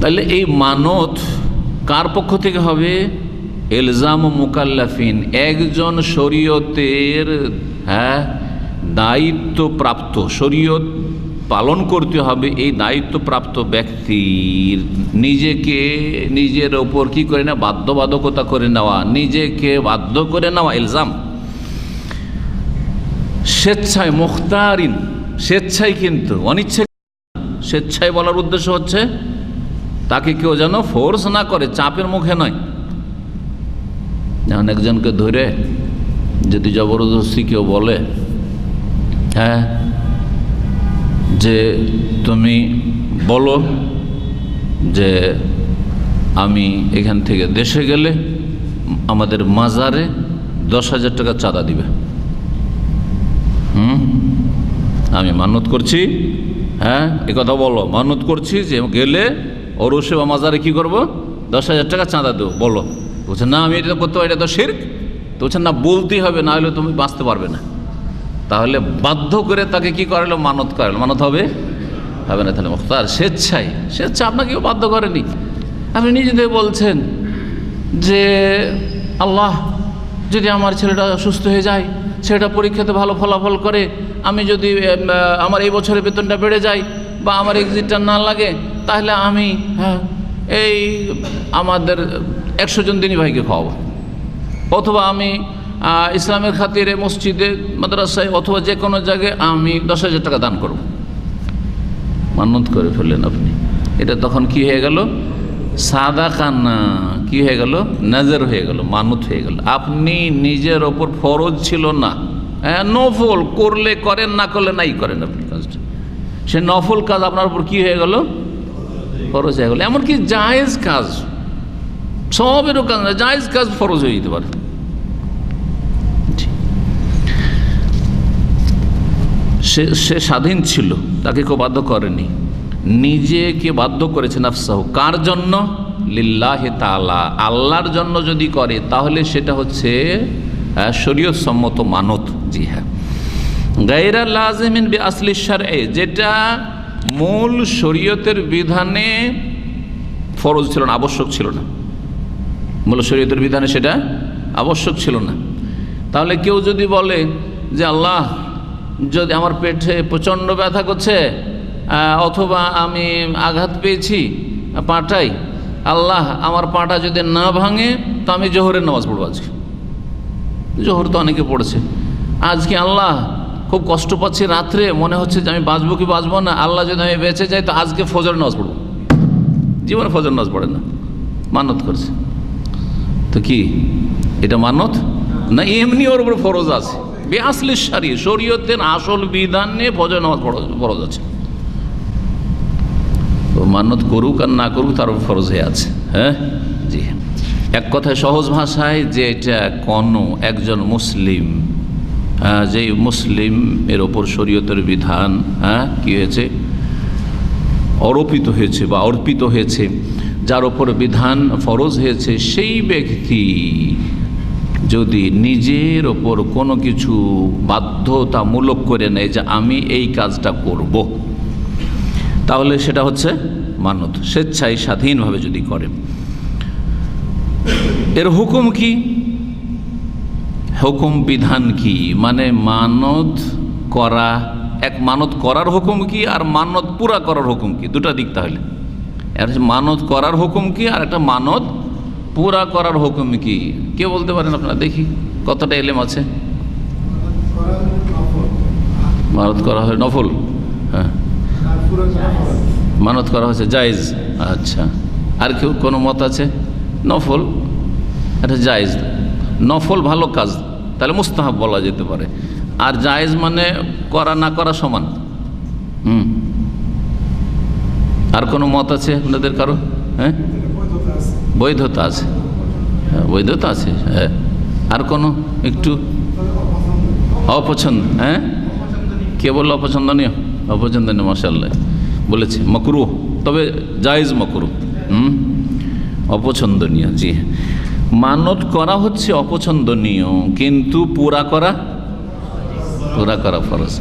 তাহলে এই মানত কার পক্ষ থেকে হবে? এলজাম মুকাল্লাফিন, একজন শরীয়তের হ্যাঁ দায়িত্বপ্রাপ্ত, শরীয়ত পালন করতে হবে এই দায়িত্বপ্রাপ্ত ব্যক্তির। নিজেকে, নিজের ওপর কি করে না বাধ্যবাধকতা করে নেওয়া। নিজেকে বাধ্য করে নেওয়া এলজাম স্বেচ্ছায় মুখতারিন, স্বেচ্ছায় কিন্তু অনিচ্ছে স্বেচ্ছায় বলার উদ্দেশ্য হচ্ছে তাকে কেউ যেন ফোর্স না করে, চাপের মুখে নয়। যেমন একজনকে ধরে যদি জবরদস্তি কেউ বলে হ্যাঁ যে তুমি বলো যে আমি এখান থেকে দেশে গেলে আমাদের মাজারে দশ হাজার টাকা চাঁদা দিবে। হুম? আমি মানত করছি হ্যাঁ কথা বলো মানত করছি যে গেলে অরসে বা মাজারে কী করব? দশ হাজার টাকা চাঁদা দেবো, বলো। বলছে, না, আমি এটা করতে পারি এটা তো শির্ক। তো বলছেন না, বলতেই হবে, না হলে তুমি বাঁচতে পারবে না। তাহলে বাধ্য করে তাকে কি করালো? মানত করালো। মানত হবে? হবে না তাহলে মুখতার স্বেচ্ছায়। স্বেচ্ছা আপনাকে কেউ বাধ্য করেনি। আপনি নিজেদের বলছেন যে, আল্লাহ, যদি আমার ছেলেটা সুস্থ হয়ে যায়, ছেলেটা পরীক্ষাতে ভালো ফলাফল করে, আমি যদি আমার এই বছরের বেতনটা বেড়ে যায় বা আমার এক্সিটটা না লাগে, তাহলে আমি হ্যাঁ এই আমাদের একশো জন দিনী ভাইকে খাওয়াবো। অথবা আমি ইসলামের খাতিরে মসজিদে, মাদ্রাসায়, অথবা যে কোনো জায়গায় আমি দশ হাজার টাকা দান করব। মান্যত করে ফেললেন আপনি। এটা তখন কি হয়ে গেল? সাদা কান্না কি হয়ে গেল? নজর হয়ে গেল মানত হয়ে গেল। আপনি নিজের ওপর ফরজ ছিল না। হ্যাঁ নফল, করলে করেন, না করলে নাই করেন আপনি। সে নফল কাজ আপনার উপর কি হয়ে গেল? ফরজ হয়ে গেল। এমনকি জায়েজ কাজ সবেরও কাজ না জায়েজ কাজ ফরজ হয়ে যেতে পারে। সে সে স্বাধীন ছিল তাকে কেউ বাধ্য করেনি। নিজেকে বাধ্য করেছে নাফসাহ। কার জন্য? লিল্লাহ তালা আল্লাহর জন্য যদি করে তাহলে সেটা হচ্ছে আহ, শরীয়ত সম্মত মানত। জি হ্যাঁ। গাইরা লাজমিন বি আসলি এ যেটা মূল শরীয়তের বিধানে ফরজ ছিল না, আবশ্যক ছিল না। মূল শরীয়তের বিধানে সেটা আবশ্যক ছিল না। তাহলে কেউ যদি বলে যে, আল্লাহ, যদি আমার পেটে প্রচণ্ড ব্যথা করছে অথবা আমি আঘাত পেয়েছি পাটাই আল্লাহ, আমার পাটা যদি না ভাঙে, তো আমি জোহরের নামাজ পড়ব আজকে। জোহর তো অনেকে পড়েছে। আজকে আল্লাহ খুব কষ্ট পাচ্ছি রাত্রে, মনে হচ্ছে যে আমি বাঁচবো কি বাঁচবো না, আল্লাহ যদি আমি বেঁচে যাই তো আজকে ফজর নামাজ পড়ব। জীবনে ফজর নামাজ পড়ে না মানত করছে। তো কি, এটা মানত না, এমনি ওর উপর ফরজ আছে। বেআসলি সারি শরীয়তের আসল বিধান নিয়ে ফজর নামাজ ফরজ- আছে। তো মানত করুক আর না করুক, তার উপর ফরজ হয়ে আছে। হ্যাঁ? জি। এক কথায় সহজ ভাষায় যে এটা কোনো একজন মুসলিম যে মুসলিম এর ওপর শরীয়তের বিধান হ্যাঁ কী হয়েছে অর্পিত হয়েছে বা অর্পিত হয়েছে, যার ওপর বিধান ফরজ হয়েছে, সেই ব্যক্তি যদি নিজের ওপর কোনো কিছু বাধ্যতামূলক করে নেয় যে আমি এই কাজটা করব। তাহলে সেটা হচ্ছে মানত স্বেচ্ছায় স্বাধীনভাবে যদি করে এর হুকুম কি হুকুম বিধান কি? মানে মানত করা, এক মানত করার হুকুম কি আর মানত পুরা করার হুকুম কি? দুটা দিক তাহলে। মানত করার হুকুম কি আর একটা মানত পুরা করার হুকুম কি? কে বলতে পারেন আপনারা? দেখি, কতটা এলেম আছে? মানত করা হয় নফল। হ্যাঁ। মানত করা হয়েছে, জায়েজ। আচ্ছা। আর কেউ কোনো মত আছে? নফল। এটা জায়েজ। নফল ভালো কাজ। তাহলে মুস্তাহাব বলা যেতে পারে। আর জায়েজ মানে করা, না করা সমান। হুম। আর কোনো মত আছে আপনাদের কারও? হ্যাঁ? বৈধতা আছে। হ্যাঁ বৈধতা আছে হ্যাঁ। আর কোনো একটু? অপছন্দ হ্যাঁ? কে বলল অপছন্দনীয়? অপছন্দনীয় মাসাল্লাহ বলেছে মকরু তবে জায়েজ মকরু হুম? অপছন্দনীয়, জি। মানত করা হচ্ছে অপছন্দনীয় কিন্তু পুরা করা পুরা করা ফরজ।